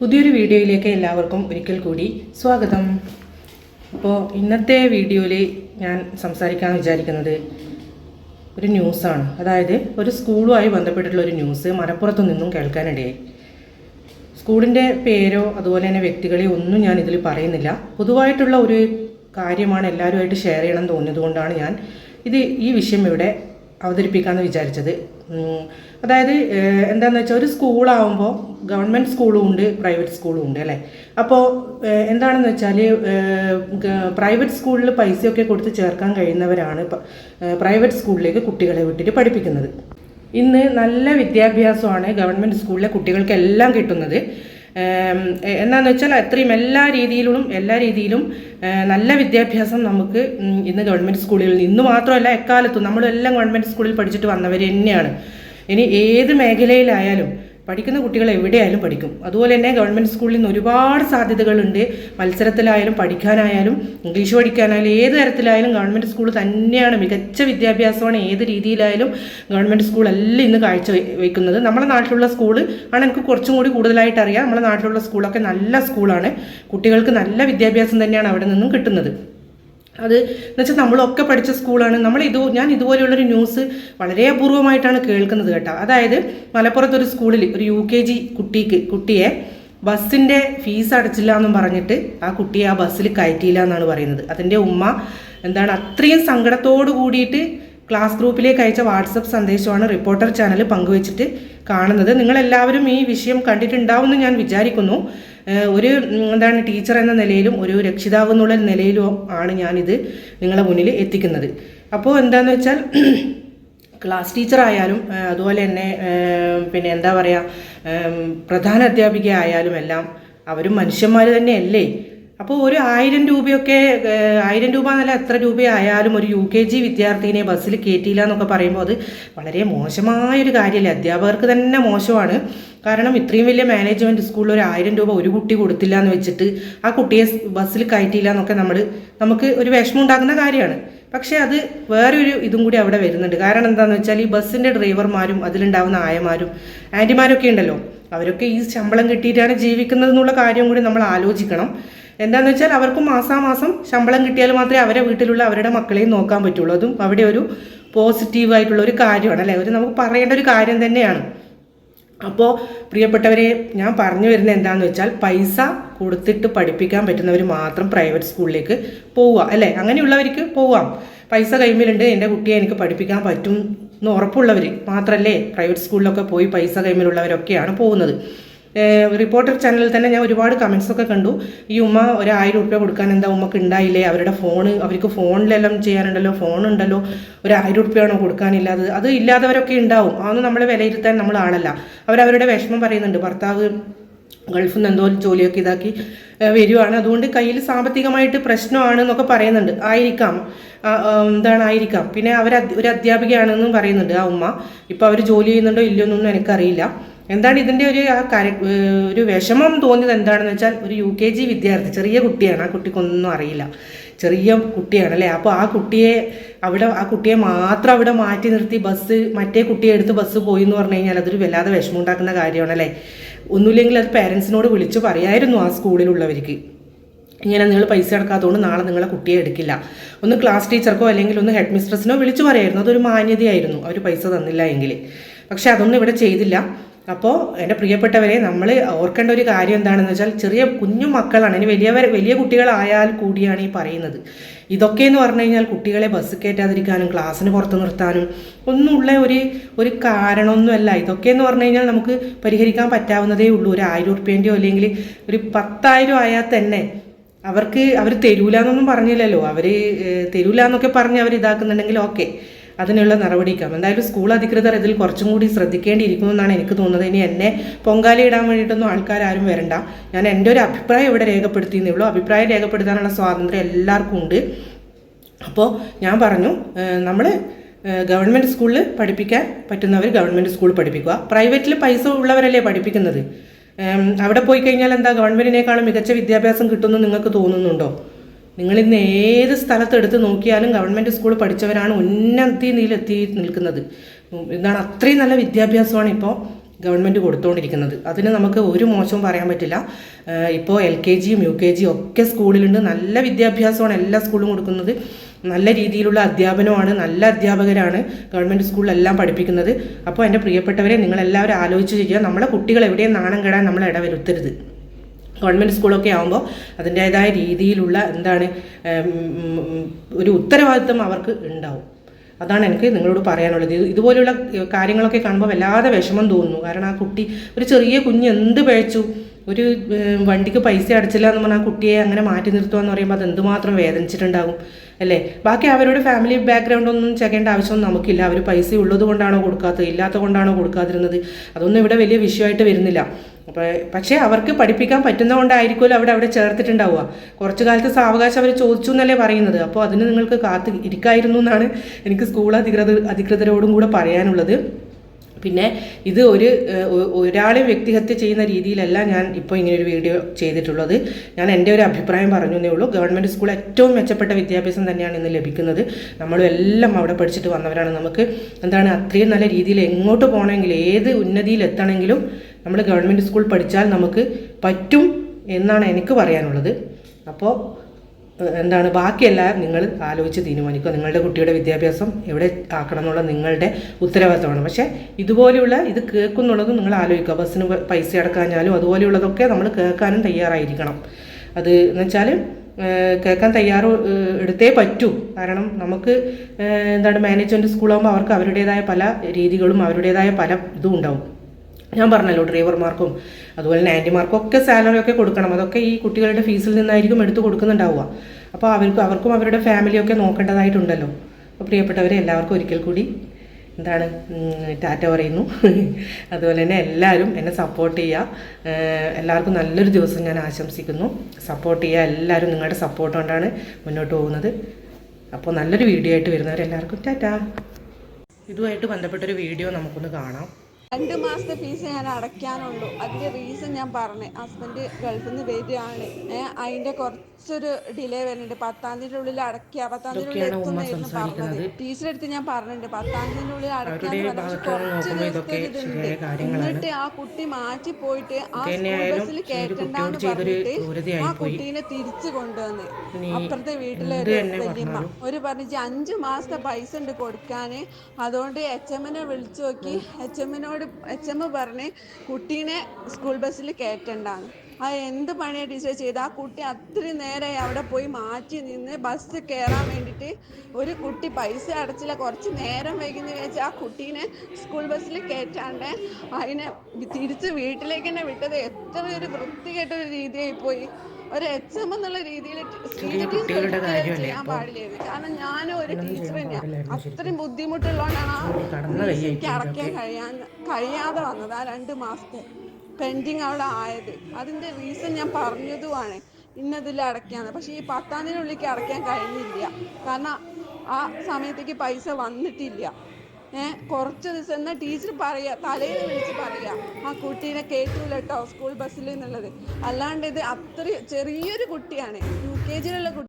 പുതിയൊരു വീഡിയോയിലേക്ക് എല്ലാവർക്കും ഒരിക്കൽ കൂടി സ്വാഗതം. അപ്പോൾ ഇന്നത്തെ വീഡിയോയിൽ ഞാൻ സംസാരിക്കാൻ വിചാരിക്കുന്നത് ഒരു ന്യൂസാണ്. അതായത് ഒരു സ്കൂളുമായി ബന്ധപ്പെട്ടിട്ടുള്ള ഒരു ന്യൂസ് മലപ്പുറത്തു നിന്നും കേൾക്കാനിടയായി. സ്കൂളിന്റെ പേരോ അതുപോലെ തന്നെ വ്യക്തികളെയോ ഒന്നും ഞാൻ ഇതിൽ പറയുന്നില്ല. പൊതുവായിട്ടുള്ള ഒരു കാര്യമാണ് എല്ലാവരുമായിട്ട് ഷെയർ ചെയ്യണം തോന്നിയതുകൊണ്ടാണ് ഞാൻ ഇത് ഈ വിഷയം ഇവിടെ അവതരിപ്പിക്കാമെന്ന് വിചാരിച്ചത്. അതായത് എന്താണെന്ന് വെച്ചാൽ ഒരു സ്കൂളാവുമ്പോൾ ഗവൺമെന്റ് സ്കൂളും ഉണ്ട് പ്രൈവറ്റ് സ്കൂളും ഉണ്ട് അല്ലേ അപ്പോൾ എന്താണെന്ന് വെച്ചാൽ പ്രൈവറ്റ് സ്കൂളിൽ പൈസയൊക്കെ കൊടുത്ത് ചേർക്കാൻ കഴിയുന്നവരാണ് പ്രൈവറ്റ് സ്കൂളിലേക്ക് കുട്ടികളെ വിട്ടിട്ട് പഠിപ്പിക്കുന്നത്. ഇന്ന് നല്ല വിദ്യാഭ്യാസമാണ് ഗവൺമെന്റ് സ്കൂളിലെ കുട്ടികൾക്കെല്ലാം കിട്ടുന്നത്. ഏം, എ- എന്താന്ന് വെച്ചാൽ അത്രയും എല്ലാ രീതിയിലും എല്ലാ രീതിയിലും നല്ല വിദ്യാഭ്യാസം നമുക്ക് ഇന്ന് ഗവൺമെന്റ് സ്കൂളുകളിൽ ഇന്ന് മാത്രമല്ല എക്കാലത്തും നമ്മളെല്ലാം ഗവൺമെന്റ് സ്കൂളിൽ പഠിച്ചിട്ട് വന്നവർ തന്നെയാണ്. ഇനി ഏത് മേഖലയിലായാലും പഠിക്കുന്ന കുട്ടികൾ എവിടെയായാലും പഠിക്കും. അതുപോലെ തന്നെ ഗവൺമെന്റ് സ്കൂളിൽ നിന്ന് ഒരുപാട് സാധ്യതകളുണ്ട്. മത്സരത്തിലായാലും പഠിക്കാനായാലും ഇംഗ്ലീഷ് പഠിക്കാനായാലും ഏത് തരത്തിലായാലും ഗവൺമെന്റ് സ്കൂൾ തന്നെയാണ് മികച്ച വിദ്യാഭ്യാസമാണ്. ഏത് രീതിയിലായാലും ഗവൺമെന്റ് സ്കൂളല്ല ഇന്ന് കാഴ്ച വയ്ക്കുന്നത് നമ്മുടെ നാട്ടിലുള്ള സ്കൂൾ ആണ് എനിക്ക് കുറച്ചും കൂടി കൂടുതലായിട്ട് അറിയാം. നമ്മുടെ നാട്ടിലുള്ള സ്കൂളൊക്കെ നല്ല സ്കൂളാണ്. കുട്ടികൾക്ക് നല്ല വിദ്യാഭ്യാസം തന്നെയാണ് അവിടെ നിന്നും കിട്ടുന്നത്. അത് എന്നുവെച്ചാൽ നമ്മളൊക്കെ പഠിച്ച സ്കൂളാണ്. നമ്മൾ ഇത് ഞാൻ ഇതുപോലെയുള്ളൊരു ന്യൂസ് വളരെ അപൂർവമായിട്ടാണ് കേൾക്കുന്നത് കേട്ടോ. അതായത് മലപ്പുറത്തൊരു സ്കൂളിൽ ഒരു യു കെ ജി കുട്ടിക്ക് കുട്ടിയെ ബസ്സിന്റെ ഫീസ് അടച്ചില്ല എന്നും പറഞ്ഞിട്ട് ആ കുട്ടിയെ ആ ബസ്സിൽ കയറ്റിയില്ല എന്നാണ് പറയുന്നത്. അതിന്റെ ഉമ്മ എന്താണ് അത്രയും സങ്കടത്തോട് കൂടിയിട്ട് ക്ലാസ് ഗ്രൂപ്പിലേക്ക് അയച്ച വാട്സപ്പ് സന്ദേശമാണ് റിപ്പോർട്ടർ ചാനൽ പങ്കുവച്ചിട്ട് കാണുന്നത്. നിങ്ങളെല്ലാവരും ഈ വിഷയം കണ്ടിട്ടുണ്ടാവുമെന്ന് ഞാൻ വിചാരിക്കുന്നു. ഒരു എന്താണ് ടീച്ചർ എന്ന നിലയിലും ഒരു രക്ഷിതാവ് എന്നുള്ള നിലയിലും ആണ് ഞാനിത് നിങ്ങളെ മുന്നിൽ എത്തിക്കുന്നത്. അപ്പോൾ എന്താണെന്ന് വെച്ചാൽ ക്ലാസ് ടീച്ചർ ആയാലും അതുപോലെ തന്നെ പിന്നെ എന്താ പറയുക പ്രധാന അധ്യാപിക ആയാലും എല്ലാം അവരും മനുഷ്യന്മാർ തന്നെയല്ലേ? അപ്പോൾ ഒരു ആയിരം രൂപയൊക്കെ ആയിരം രൂപ എന്നല്ല എത്ര രൂപയായാലും ഒരു യു കെ ജി വിദ്യാർത്ഥിനെ ബസ്സിൽ കയറ്റിയില്ല എന്നൊക്കെ പറയുമ്പോൾ അത് വളരെ മോശമായൊരു കാര്യമല്ലേ? അധ്യാപകർക്ക് തന്നെ മോശമാണ്. കാരണം ഇത്രയും വലിയ മാനേജ്മെന്റ് സ്കൂളിൽ ഒരു ആയിരം രൂപ ഒരു കുട്ടി കൊടുത്തില്ല എന്ന് വെച്ചിട്ട് ആ കുട്ടിയെ ബസ്സിൽ കയറ്റിയില്ല എന്നൊക്കെ നമ്മൾ നമുക്ക് ഒരു വിഷമം ഉണ്ടാക്കുന്ന കാര്യമാണ്. പക്ഷേ അത് വേറൊരു ഇതും കൂടി അവിടെ വരുന്നുണ്ട്. കാരണം എന്താണെന്ന് വെച്ചാൽ ഈ ബസ്സിന്റെ ഡ്രൈവർമാരും അതിലുണ്ടാവുന്ന ആയമാരും ആന്റിമാരൊക്കെ ഉണ്ടല്ലോ. അവരൊക്കെ ഈ ശമ്പളം കിട്ടിയിട്ടാണ് ജീവിക്കുന്നത് എന്നുള്ള കാര്യം കൂടി നമ്മൾ ആലോചിക്കണം. എന്താണെന്ന് വെച്ചാൽ അവർക്ക് മാസാമാസം ശമ്പളം കിട്ടിയാൽ മാത്രമേ അവരെ വീട്ടിലുള്ള അവരുടെ മക്കളെയും നോക്കാൻ പറ്റുള്ളൂ. അതും അവിടെ ഒരു പോസിറ്റീവായിട്ടുള്ള ഒരു കാര്യമാണ് അല്ലേ? ഒരു നമുക്ക് പറയേണ്ട ഒരു കാര്യം തന്നെയാണ്. അപ്പോൾ പ്രിയപ്പെട്ടവരെ ഞാൻ പറഞ്ഞു വരുന്നത് എന്താണെന്ന് വെച്ചാൽ പൈസ കൊടുത്തിട്ട് പഠിപ്പിക്കാൻ പറ്റുന്നവർ മാത്രം പ്രൈവറ്റ് സ്കൂളിലേക്ക് പോവുക അല്ലേ? അങ്ങനെയുള്ളവർക്ക് പോവാം. പൈസ കൈമിലുണ്ട് എന്റെ കുട്ടിയെ എനിക്ക് പഠിപ്പിക്കാൻ പറ്റും എന്ന് ഉറപ്പുള്ളവർ മാത്രമല്ലേ പ്രൈവറ്റ് സ്കൂളിലൊക്കെ പോയി പൈസ കൈമിലുള്ളവരൊക്കെയാണ് പോകുന്നത്. റിപ്പോർട്ടർ ചാനലിൽ തന്നെ ഞാൻ ഒരുപാട് കമൻസൊക്കെ കണ്ടു. ഈ ഉമ്മ ഒരു റുപ്യ കൊടുക്കാൻ എന്താ ഉമ്മക്ക് ഉണ്ടായില്ലേ അവരുടെ ഫോണ് അവർക്ക് ഫോണിലെല്ലാം ചെയ്യാനുണ്ടല്ലോ ഫോൺ ഉണ്ടല്ലോ. ഒരു ആയിരം റുപ്യാണോ കൊടുക്കാനില്ലാതെ അത് ഇല്ലാത്തവരൊക്കെ ഉണ്ടാവും അതൊന്നും നമ്മളെ വിലയിരുത്താൻ നമ്മൾ ആളല്ല. അവരവരുടെ വിഷമം പറയുന്നുണ്ട്. ഭർത്താവ് ഗൾഫിൽ നിന്ന് എന്തോ ജോലിയൊക്കെ ഇതാക്കി വരുവാണ്. അതുകൊണ്ട് കയ്യിൽ സാമ്പത്തികമായിട്ട് പ്രശ്നമാണ് എന്നൊക്കെ പറയുന്നുണ്ട്. ആയിരിക്കാം. എന്താണ് ആയിരിക്കാം. പിന്നെ അവർ ഒരു അധ്യാപികയാണെന്നും പറയുന്നുണ്ട് ആ ഉമ്മ. ഇപ്പോൾ അവർ ജോലി ചെയ്യുന്നുണ്ടോ ഇല്ലയോ എന്നൊന്നും എനിക്കറിയില്ല. എന്താണ് ഇതിന്റെ ഒരു ആ ഒരു വിഷമം തോന്നിയത് എന്താണെന്ന് വെച്ചാൽ ഒരു യു കെ ജി വിദ്യാർത്ഥി ചെറിയ കുട്ടിയാണ് ആ കുട്ടിക്കൊന്നും അറിയില്ല. ചെറിയ കുട്ടിയാണ് അല്ലേ? അപ്പോൾ ആ കുട്ടിയെ അവിടെ ആ കുട്ടിയെ മാത്രം അവിടെ മാറ്റി നിർത്തി ബസ് മറ്റേ കുട്ടിയെ എടുത്ത് ബസ് പോയി എന്ന് പറഞ്ഞു കഴിഞ്ഞാൽ അതൊരു വല്ലാതെ വിഷമം ഉണ്ടാക്കുന്ന കാര്യമാണ് അല്ലേ? ഒന്നുമില്ലെങ്കിൽ അത് പേരൻസിനോട് വിളിച്ച് പറയായിരുന്നു ആ സ്കൂളിലുള്ളവർക്ക്. ഇങ്ങനെ നിങ്ങൾ പൈസ അടക്കാത്തതുകൊണ്ട് നാളെ നിങ്ങളെ കുട്ടിയെ എടുക്കില്ല. ഒന്ന് ക്ലാസ് ടീച്ചർക്കോ അല്ലെങ്കിൽ ഒന്ന് ഹെഡ് മിസ്ട്രസിനോ വിളിച്ചു പറയായിരുന്നു. അതൊരു മാന്യതയായിരുന്നു. അവർ പൈസ തന്നില്ല എങ്കിൽ പക്ഷെ അതൊന്നും ഇവിടെ ചെയ്തില്ല. അപ്പോൾ എന്റെ പ്രിയപ്പെട്ടവരെ നമ്മൾ ഓർക്കേണ്ട ഒരു കാര്യം എന്താണെന്ന് വെച്ചാൽ ചെറിയ കുഞ്ഞു മക്കളാണ് ഇനി വലിയവർ വലിയ കുട്ടികളായാൽ കൂടിയാണ് ഈ പറയുന്നത്. ഇതൊക്കെ എന്ന് പറഞ്ഞു കഴിഞ്ഞാൽ കുട്ടികളെ ബസ് കയറ്റാതിരിക്കാനും ക്ലാസ്സിന് പുറത്ത് നിർത്താനും ഒന്നുമുള്ള ഒരു ഒരു കാരണമൊന്നുമല്ല. ഇതൊക്കെ എന്ന് പറഞ്ഞു കഴിഞ്ഞാൽ നമുക്ക് പരിഹരിക്കാൻ പറ്റാവുന്നതേ ഉള്ളൂ. ഒരു ആയിരം ഉറുപ്പ്യന്റെയോ അല്ലെങ്കിൽ ഒരു പത്തായിരം ആയാൽ തന്നെ അവർക്ക് അവർ തരൂല എന്നൊന്നും പറഞ്ഞില്ലല്ലോ. അവർ തരൂല എന്നൊക്കെ പറഞ്ഞ് അവർ ഇതാക്കുന്നുണ്ടെങ്കിൽ ഓക്കെ അതിനുള്ള നടപടിക്കാം എന്തായാലും സ്കൂൾ അധികൃതർ ഇതിൽ കുറച്ചും കൂടി ശ്രദ്ധിക്കേണ്ടിയിരിക്കുമെന്നാണ് എനിക്ക് തോന്നുന്നത്. ഇനി എന്നെ പൊങ്കാലയിടാൻ വേണ്ടിയിട്ടൊന്നും ആൾക്കാരും വരണ്ട. ഞാൻ എന്റെ ഒരു അഭിപ്രായം ഇവിടെ രേഖപ്പെടുത്തിയെന്നേ ഉള്ളൂ. അഭിപ്രായം രേഖപ്പെടുത്താനുള്ള സ്വാതന്ത്ര്യം എല്ലാവർക്കും ഉണ്ട്. അപ്പോൾ ഞാൻ പറഞ്ഞു നമ്മൾ ഗവൺമെന്റ് സ്കൂളിൽ പഠിപ്പിക്കാൻ പറ്റുന്നവർ ഗവൺമെന്റ് സ്കൂളിൽ പഠിപ്പിക്കുക. പ്രൈവറ്റിൽ പൈസ ഉള്ളവരല്ലേ പഠിപ്പിക്കുന്നത്? അവിടെ പോയി കഴിഞ്ഞാൽ എന്താ ഗവൺമെന്റിനേക്കാളും മികച്ച വിദ്യാഭ്യാസം കിട്ടുമെന്ന് നിങ്ങൾക്ക് തോന്നുന്നുണ്ടോ? നിങ്ങൾ ഇന്ന് ഏത് സ്ഥലത്ത് എടുത്ത് നോക്കിയാലും ഗവൺമെന്റ് സ്കൂൾ പഠിച്ചവരാണ് ഉന്നതി നിലയെത്തി നിൽക്കുന്നത്. എന്താണ് അത്രയും നല്ല വിദ്യാഭ്യാസമാണ് ഇപ്പോൾ ഗവൺമെന്റ് കൊടുത്തുകൊണ്ടിരിക്കുന്നത് അതിന് നമുക്ക് ഒരു മോശവും പറയാൻ പറ്റില്ല. ഇപ്പോൾ എൽ കെ ജിയും യു കെ ജിയും ഒക്കെ സ്കൂളിലുണ്ട്. നല്ല വിദ്യാഭ്യാസമാണ് എല്ലാ സ്കൂളും കൊടുക്കുന്നത്. നല്ല രീതിയിലുള്ള അധ്യാപനമാണ് നല്ല അധ്യാപകരാണ് ഗവൺമെന്റ് സ്കൂളിലെല്ലാം പഠിപ്പിക്കുന്നത്. അപ്പോൾ എന്റെ പ്രിയപ്പെട്ടവരെ നിങ്ങളെല്ലാവരും ആലോചിച്ച് ചെയ്യുക. നമ്മളെ കുട്ടികൾ എവിടെയും നാണം കെടാൻ നമ്മൾ ഇടവരുത്തരുത്. ഗവൺമെന്റ് സ്കൂളൊക്കെ ആകുമ്പോൾ അതിന്റേതായ രീതിയിലുള്ള എന്താണ് ഒരു ഉത്തരവാദിത്വം അവർക്ക് ഉണ്ടാവും. അതാണ് എനിക്ക് നിങ്ങളോട് പറയാനുള്ളത്. ഇത് ഇതുപോലെയുള്ള കാര്യങ്ങളൊക്കെ കാണുമ്പോൾ വല്ലാതെ വിഷമം തോന്നുന്നു. കാരണം ആ കുട്ടി ഒരു ചെറിയ കുഞ്ഞ് എന്ത് പഴച്ചു? ഒരു വണ്ടിക്ക് പൈസ അടച്ചില്ല എന്ന് പറഞ്ഞാൽ കുട്ടിയെ അങ്ങനെ മാറ്റി നിർത്തുക എന്ന് പറയുമ്പോൾ അത് എന്തുമാത്രം വേദനിച്ചിട്ടുണ്ടാകും അല്ലേ? ബാക്കി അവരുടെ ഫാമിലി ബാക്ക്ഗ്രൗണ്ട് ഒന്നും ചെക്കേണ്ട ആവശ്യമൊന്നും നമുക്കില്ല. അവർ പൈസ ഉള്ളത് കൊണ്ടാണോ കൊടുക്കാത്തത് ഇല്ലാത്ത കൊണ്ടാണോ കൊടുക്കാതിരുന്നത്? അതൊന്നും ഇവിടെ വലിയ വിഷയമായിട്ട് വരുന്നില്ല. അപ്പോൾ പക്ഷേ അവർക്ക് പഠിപ്പിക്കാൻ പറ്റുന്നതുകൊണ്ടായിരിക്കുമല്ലോ അവിടെ അവിടെ ചേർത്തിട്ടുണ്ടാവുക. കുറച്ചു കാലത്ത് സാവകാശം അവർ ചോദിച്ചു എന്നല്ലേ പറയുന്നത്. അപ്പോൾ അതിന് നിങ്ങൾക്ക് കാത്ത് ഇരിക്കായിരുന്നു എന്നാണ് എനിക്ക് സ്കൂൾ അധികൃതർ അധികൃതരോടും കൂടെ പറയാനുള്ളത്. പിന്നെ ഇത് ഒരു ഒരാളെ വ്യക്തിഹത്യ ചെയ്യുന്ന രീതിയിലല്ല ഞാൻ ഇപ്പോൾ ഇങ്ങനെ ഒരു വീഡിയോ ചെയ്തിട്ടുള്ളത്. ഞാൻ എന്റെ ഒരു അഭിപ്രായം പറഞ്ഞു എന്നേ ഉള്ളൂ. ഗവൺമെന്റ് സ്കൂൾ ഏറ്റവും മെച്ചപ്പെട്ട വിദ്യാഭ്യാസം തന്നെയാണ് ഇന്ന് ലഭിക്കുന്നത്. നമ്മളും എല്ലാം അവിടെ പഠിച്ചിട്ട് വന്നവരാണ്. നമുക്ക് എന്താണ് അത്രയും നല്ല രീതിയിൽ എങ്ങോട്ട് പോകണമെങ്കിൽ ഏത് ഉന്നതിയിൽ എത്തണമെങ്കിലും നമ്മൾ ഗവൺമെന്റ് സ്കൂൾ പഠിച്ചാൽ നമുക്ക് പറ്റും എന്നാണ് എനിക്ക് പറയാനുള്ളത്. അപ്പോൾ എന്താണ് ബാക്കിയെല്ലാം നിങ്ങൾ ആലോചിച്ച് തീരുമാനിക്കുക. നിങ്ങളുടെ കുട്ടിയുടെ വിദ്യാഭ്യാസം എവിടെ ആക്കണം എന്നുള്ള നിങ്ങളുടെ ഉത്തരവാദിത്തമാണ്. പക്ഷേ ഇതുപോലെയുള്ള ഇത് കേൾക്കുന്നുള്ളതും നിങ്ങൾ ആലോചിക്കുക. ബസ്സിന് പൈസ അടക്കാഞ്ഞാലും അതുപോലെയുള്ളതൊക്കെ നമ്മൾ കേൾക്കാനും തയ്യാറായിരിക്കണം. അത് എന്ന് വെച്ചാൽ കേൾക്കാൻ തയ്യാറ് എടുത്തേ പറ്റൂ. കാരണം നമുക്ക് എന്താണ് മാനേജ്മെന്റ് സ്കൂളാകുമ്പോൾ അവർക്ക് അവരുടേതായ പല രീതികളും അവരുടേതായ പല ഇതും ഉണ്ടാവും. ഞാൻ പറഞ്ഞല്ലോ ഡ്രൈവർമാർക്കും അതുപോലെ തന്നെ ആന്റിമാർക്കും ഒക്കെ സാലറി ഒക്കെ കൊടുക്കണം. അതൊക്കെ ഈ കുട്ടികളുടെ ഫീസിൽ നിന്നായിരിക്കും എടുത്തു കൊടുക്കുന്നുണ്ടാവുക. അപ്പോൾ അവർക്ക് അവർക്കും അവരുടെ ഫാമിലിയൊക്കെ നോക്കേണ്ടതായിട്ടുണ്ടല്ലോ. അപ്പോൾ പ്രിയപ്പെട്ടവരെ എല്ലാവർക്കും ഒരിക്കൽ കൂടി എന്താണ് ടാറ്റ പറയുന്നു. അതുപോലെ തന്നെ എല്ലാവരും എന്നെ സപ്പോർട്ട് ചെയ്യുക. എല്ലാവർക്കും നല്ലൊരു ദിവസം ഞാൻ ആശംസിക്കുന്നു. സപ്പോർട്ട് ചെയ്യുക. എല്ലാവരും നിങ്ങളുടെ സപ്പോർട്ട് കൊണ്ടാണ് മുന്നോട്ട് പോകുന്നത്. അപ്പോൾ നല്ലൊരു വീഡിയോ ആയിട്ട് വരുന്നവരെല്ലാവർക്കും ടാറ്റ. ഇതുമായിട്ട് ബന്ധപ്പെട്ടൊരു വീഡിയോ നമുക്കൊന്ന് കാണാം. രണ്ട് മാസത്തെ ഫീസ് ഞാൻ അടയ്ക്കാനുള്ളൂ. അതിന്റെ റീസൺ ഞാൻ പറഞ്ഞു. ഹസ്ബൻഡ് ഗൾഫിൽ നിന്ന് വരികയാണ്. അതിന്റെ കുറച്ചൊരു ഡിലേ വരുന്നുണ്ട്. പത്താം തീയതിയുടെ ഉള്ളിൽ അടയ്ക്കുക പത്താം തീയതി ഉള്ളിൽ എത്തുന്നായിരുന്നു പറഞ്ഞത്. ടീച്ചറെ അടുത്ത് ഞാൻ പറഞ്ഞിട്ടുണ്ട്. പത്താം തീയതിയുടെ ഉള്ളിൽ അടയ്ക്കാന്ന് പറഞ്ഞു. കുറച്ച് ദിവസത്തെ ഇതുണ്ട്. എന്നിട്ട് ആ കുട്ടി മാറ്റി പോയിട്ട് ആ സ്കൂൾ ബസ്സിൽ കേറ്റണ്ടെന്ന് പറഞ്ഞിട്ട് ആ കുട്ടീനെ തിരിച്ചു കൊണ്ടുവന്ന്. അപ്പുറത്തെ വീട്ടിലെ ഒരു വല്യമ്മ. ഒരു പറഞ്ഞ് അഞ്ച് മാസത്തെ പൈസ ഉണ്ട് കൊടുക്കാന് അതുകൊണ്ട് എച്ച് എമ്മിനെ വിളിച്ചു നോക്കി. എച്ച് എമ്മിനോട് എച്ച് എം പറഞ്ഞ് കുട്ടീനെ സ്കൂൾ ബസ്സിൽ കയറ്റണ്ടാന്ന്. അത് എന്ത് പണിയാണ് ടീച്ചർ ചെയ്ത്? ആ കുട്ടി അത്രയും നേരെ അവിടെ പോയി മാറ്റി നിന്ന് ബസ് കയറാൻ വേണ്ടിയിട്ട് ഒരു കുട്ടി പൈസ അടച്ചില്ല. കുറച്ച് നേരം വൈകുന്ന വെച്ച് ആ കുട്ടീനെ സ്കൂൾ ബസ്സിൽ കയറ്റാണ്ട് അതിനെ തിരിച്ച് വീട്ടിലേക്ക് തന്നെ വിട്ടത്. എത്ര ഒരു വൃത്തികെട്ട ഒരു രീതിയായി പോയി. ഒരു എച്ച് എം എന്നുള്ള രീതിയിൽ ചെയ്യാൻ പാടില്ലായിരുന്നു കാരണം ഞാനും ഒരു ടീച്ചർ തന്നെയാണ്. അത്രയും ബുദ്ധിമുട്ടുള്ളതുകൊണ്ടാണ് എനിക്ക് അടയ്ക്കാൻ കഴിയാൻ കഴിയാതെ വന്നത് ആ രണ്ട് മാസത്തെ പെൻഡിങ് അവിടെ ആയത്. അതിന്റെ റീസൺ ഞാൻ പറഞ്ഞതുമാണ് ഇന്നതിൽ അടയ്ക്കാന്ന്. പക്ഷെ ഈ പത്താം തീയതിനുള്ളിലേക്ക് അടയ്ക്കാൻ കഴിഞ്ഞില്ല. കാരണം ആ സമയത്തേക്ക് പൈസ വന്നിട്ടില്ല. കുറച്ച് ദിവസം എന്നാൽ ടീച്ചർ പറയുക തലയിൽ വിളിച്ച് പറയുക ആ കുട്ടീനെ കേട്ടൂല കേട്ടോ സ്കൂൾ ബസ്സിൽ എന്നുള്ളത്. അല്ലാണ്ട് ഇത് അത്ര ചെറിയൊരു കുട്ടിയാണ്. യു കെ ജിയിലുള്ള കുട്ടി